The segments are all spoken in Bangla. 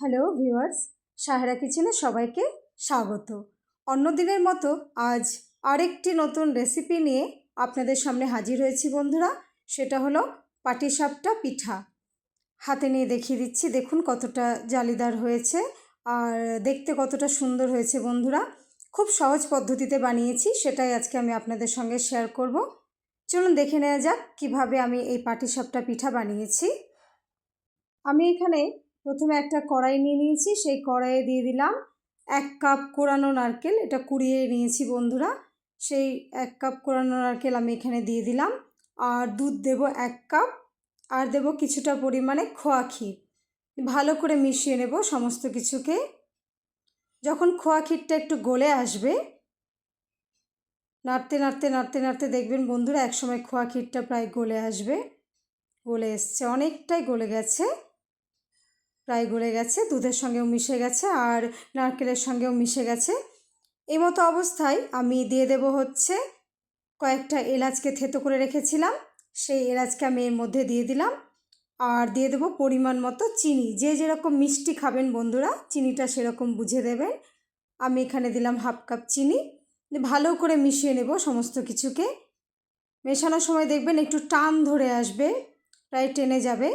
হ্যালো ভিউয়ার্স সাহেরা কিচেনে সবাইকে স্বাগত। অন্য দিনের মতো আজ আরেকটি নতুন রেসিপি নিয়ে আপনাদের সামনে হাজির হয়েছি বন্ধুরা। সেটা হলো পাটিসাপটা পিঠা। হাতে নিয়ে দেখিয়ে দিচ্ছি, দেখুন কতটা জালিদার হয়েছে আর দেখতে কতটা সুন্দর হয়েছে বন্ধুরা। খুব সহজ পদ্ধতিতে বানিয়েছি, সেটাই আজকে আমি আপনাদের সঙ্গে শেয়ার করব। চলুন দেখে নেওয়া যাক কীভাবে আমি এই পাটিসাপটা পিঠা বানিয়েছি। আমি এখানে প্রথমে একটা কড়াই নিয়ে নিয়েছি, সেই কড়াইয়ে দিয়ে দিলাম এক কাপ কোরানো নারকেল, এটা কুড়িয়ে নিয়েছি বন্ধুরা। সেই এক কাপ কোরানো নারকেল আমি এখানে দিয়ে দিলাম। আর দুধ দেব এক কাপ, আর দেব কিছুটা পরিমাণে খোয়া ক্ষীর। ভালো করে মিশিয়ে নেব সমস্ত কিছুকে। যখন খোয়া ক্ষীরটা একটু গলে আসবে, নাড়তে নাড়তে নাড়তে নাড়তে দেখবেন বন্ধুরা একসময় খোয়া ক্ষীরটা প্রায় গলে আসবে, গলে এসছে, অনেকটাই গলে গেছে। প্রায় গলে গেছে, দুধের সঙ্গেও মিশে গেছে আর নারকেলের সঙ্গেও মিশে গেছে। এই মতো অবস্থায় আমি দিয়ে দেব হচ্ছে কয়েকটা এলাচকে থেতো করে রেখেছিলাম, সেই এলাচকে আমি এর মধ্যে দিয়ে দিলাম আর দিয়ে দেবো পরিমাণ মতো চিনি। যে যেরকম মিষ্টি খাবেন বন্ধুরা, চিনিটা সেরকম বুঝে দেবেন। আমি এখানে দিলাম হাফ কাপ চিনি, ভালো করে মিশিয়ে নেব সমস্ত কিছুকে। মেশানোর সময় দেখবেন একটু টান ধরে আসবে, প্রায় টেনে যাবে।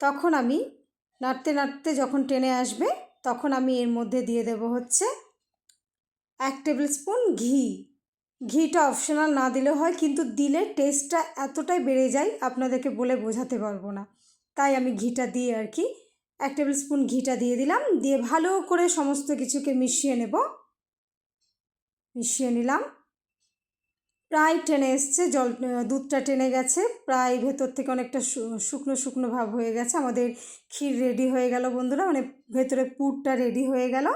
তখন আমি নাড়তে নাড়তে যখন টেনে আসবে, তখন আমি এর মধ্যে দিয়ে দেব হচ্ছে এক টেবিল স্পুন ঘি। ঘিটা অপশনাল না দিলেও হয়, কিন্তু দিলে টেস্টটা এতটাই বেড়ে যায়, আপনাদেরকে বলে বোঝাতে পারব না। তাই আমি ঘিটা দিয়ে আর কি এক টেবিল স্পুন ঘিটা দিয়ে দিলাম। দিয়ে ভালো করে সমস্ত কিছুকে মিশিয়ে নেব। মিশিয়ে নিলাম। প্রায় টেনে এসছে, জল দুধটা টেনে গেছে, প্রায় ভেতর থেকে অনেকটা শুকনো শুকনো ভাব হয়ে গেছে, আমাদের ক্ষীর রেডি হয়ে গেল বন্ধুরা মানে ভেতরে পুরটা রেডি হয়ে গেল।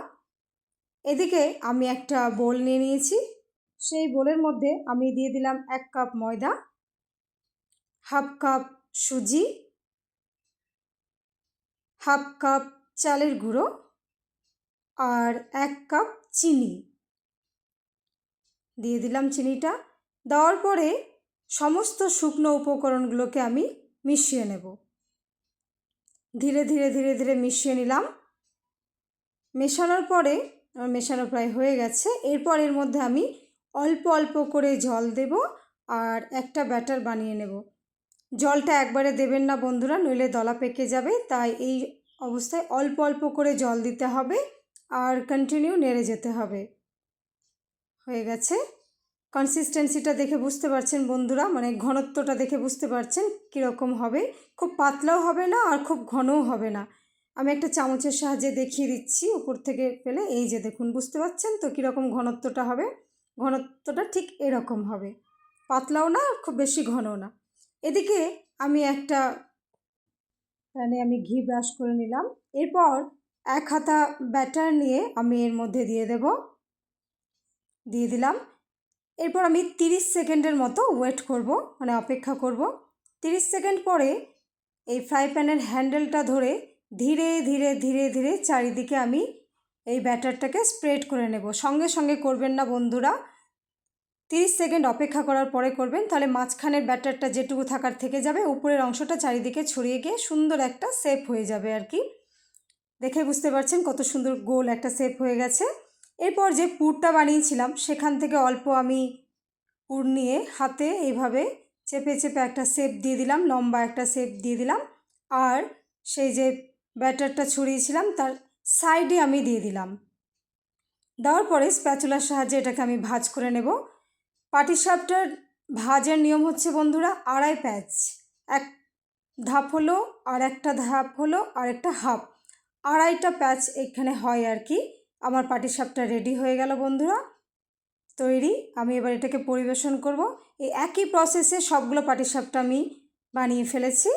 এদিকে আমি একটা বোল নিয়ে নিয়েছি, সেই বোলের মধ্যে আমি দিয়ে দিলাম এক কাপ ময়দা, হাফ কাপ সুজি, হাফ কাপ চালের গুঁড়ো আর এক কাপ চিনি। দিয়ে দিলাম চিনিটা দেওয়ার পরে সমস্ত শুকনো উপকরণগুলোকে আমি মিশিয়ে নেব। ধীরে ধীরে ধীরে ধীরে মিশিয়ে নিলাম। মেশানোর পরে, আমার মেশানো প্রায় হয়ে গেছে। এরপর এর মধ্যে আমি অল্প অল্প করে জল দেব আর একটা ব্যাটার বানিয়ে নেব। জলটা একবারে দেবেন না বন্ধুরা, নইলে দলা পেকে যাবে। তাই এই অবস্থায় অল্প অল্প করে জল দিতে হবে আর কন্টিনিউ নেড়ে যেতে হবে। হয়ে গেছে। কনসিস্টেন্সিটা দেখে বুঝতে পারছেন বন্ধুরা মানে ঘনত্বটা দেখে বুঝতে পারছেন কীরকম হবে। খুব পাতলাও হবে না আর খুব ঘনও হবে না। আমি একটা চামচের সাহায্যে দেখিয়ে দিচ্ছি, উপর থেকে ফেলে, এই যে দেখুন, বুঝতে পারছেন তো কীরকম ঘনত্বটা হবে? ঘনত্বটা ঠিক এরকম হবে। পাতলাও না, খুব বেশি ঘনও না। এদিকে আমি একটা প্যানে আমি ঘি ব্রাশ করে নিলাম। এরপর এক হাতা ব্যাটার নিয়ে আমি এর মধ্যে দিয়ে দেব। দিয়ে দিলাম। এরপর আমি তিরিশ সেকেন্ডের মতো ওয়েট করব মানে অপেক্ষা করব। তিরিশ সেকেন্ড পরে এই ফ্রাই প্যানের হ্যান্ডেলটা ধরে ধীরে ধীরে ধীরে ধীরে চারিদিকে আমি এই ব্যাটারটাকে স্প্রেড করে নেব। সঙ্গে সঙ্গে করবেন না বন্ধুরা। তিরিশ সেকেন্ড অপেক্ষা করার পরে করবেন, তাহলে মাঝখানের ব্যাটারটা যেটুকু থাকার থেকে যাবে, উপরের অংশটা চারিদিকে ছড়িয়ে গিয়ে সুন্দর একটা শেপ হয়ে যাবে আর কি। দেখে বুঝতে পারছেন কত সুন্দর গোল একটা শেপ হয়ে গেছে। এরপর যে পুরটা বানিয়েছিলাম, সেখান থেকে অল্প আমি পুর নিয়ে হাতে এইভাবে চেপে চেপে একটা শেপ দিয়ে দিলাম, লম্বা একটা শেপ দিয়ে দিলাম। আর সেই যে ব্যাটারটা ছড়িয়েছিলাম, তার সাইডে আমি দিয়ে দিলাম। দেওয়ার পরে স্প্যাচুলার সাহায্যে এটাকে আমি ভাজ করে নেব। পাটিসাপটার ভাজের নিয়ম হচ্ছে, বন্ধুরা, আড়াই প্যাচ। এক ধাপ হলো, আর একটা ধাপ হলো, আর একটা হাফ। আড়াইটা প্যাচ এখানে হয় আর কি। আমার পাটিসাপটা রেডি হয়ে গেল বন্ধুরা। তৈরি, আমি এবার এটাকে পরিবেশন করব। এই একই প্রসেসে সবগুলো পাটিসাপটা আমি বানিয়ে ফেলেছি।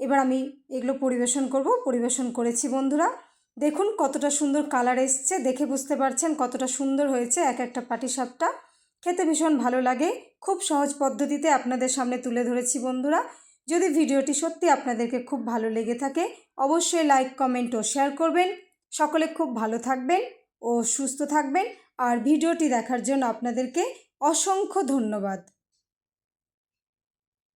এবার আমি এগুলো পরিবেশন করব, পরিবেশন করেছি বন্ধুরা। দেখুন কতটা সুন্দর কালার এসছে, দেখে বুঝতে পারছেন কতটা সুন্দর হয়েছে এক একটা পাটিসাপটা খেতে ভীষণ ভালো লাগে, খুব সহজ পদ্ধতিতে আপনাদের সামনে তুলে ধরেছি বন্ধুরা। যদি ভিডিওটি সত্যি আপনাদেরকে খুব ভালো লেগে থাকে, অবশ্যই লাইক কমেন্ট ও শেয়ার করবেন। সকলে খুব ভালো থাকবেন। ও সুস্থ থাকবেন। আর ভিডিওটি দেখার জন্য আপনাদেরকে অসংখ্য ধন্যবাদ।